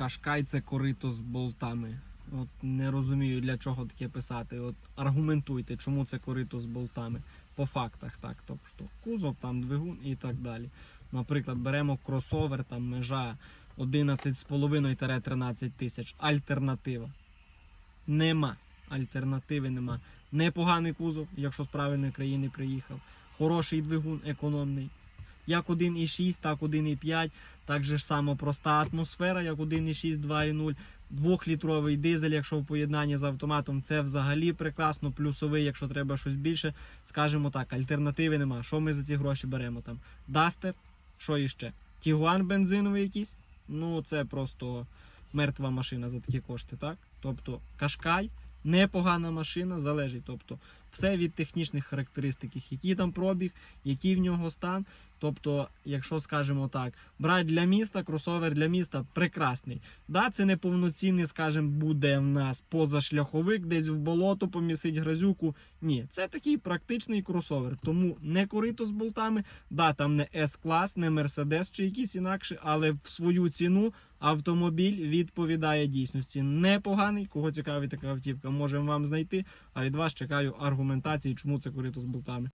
Кашкай це корито з болтами. От не розумію, для чого таке писати. От аргументуйте, чому це корито з болтами. По фактах, так. Тобто кузов, там двигун і так далі. Наприклад, беремо кросовер, там межа 11,5-13 тисяч. Альтернатива. Нема. Альтернативи нема. Непоганий кузов, якщо з правильної країни приїхав. Хороший двигун, економний. Як 1,6, так 1,5. Так же ж само проста атмосфера, як 1,6, 2,0. Двохлітровий дизель, якщо в поєднанні з автоматом, це взагалі прекрасно. Плюсовий, якщо треба щось більше. Скажімо так, альтернативи нема. Що ми за ці гроші беремо там? Дастер, що іще? Тігуан бензиновий якийсь? Ну, це просто мертва машина за такі кошти, так? Тобто Кашкай, непогана машина, залежить. Тобто, все від технічних характеристик, який там пробіг, який в нього стан. Тобто, якщо скажемо так, брати для міста, кросовер для міста прекрасний. Да, це не повноцінний, скажімо, буде в нас позашляховик, десь в болото помісить грязюку. Ні, це такий практичний кросовер. Тому не корито з болтами. Да, там не С-клас, не Мерседес чи якийсь інакше, але в свою ціну автомобіль відповідає дійсності. Непоганий. Кого цікавить така автівка, можемо вам знайти. А від вас чекаю аргументації, чому це корито з болтами.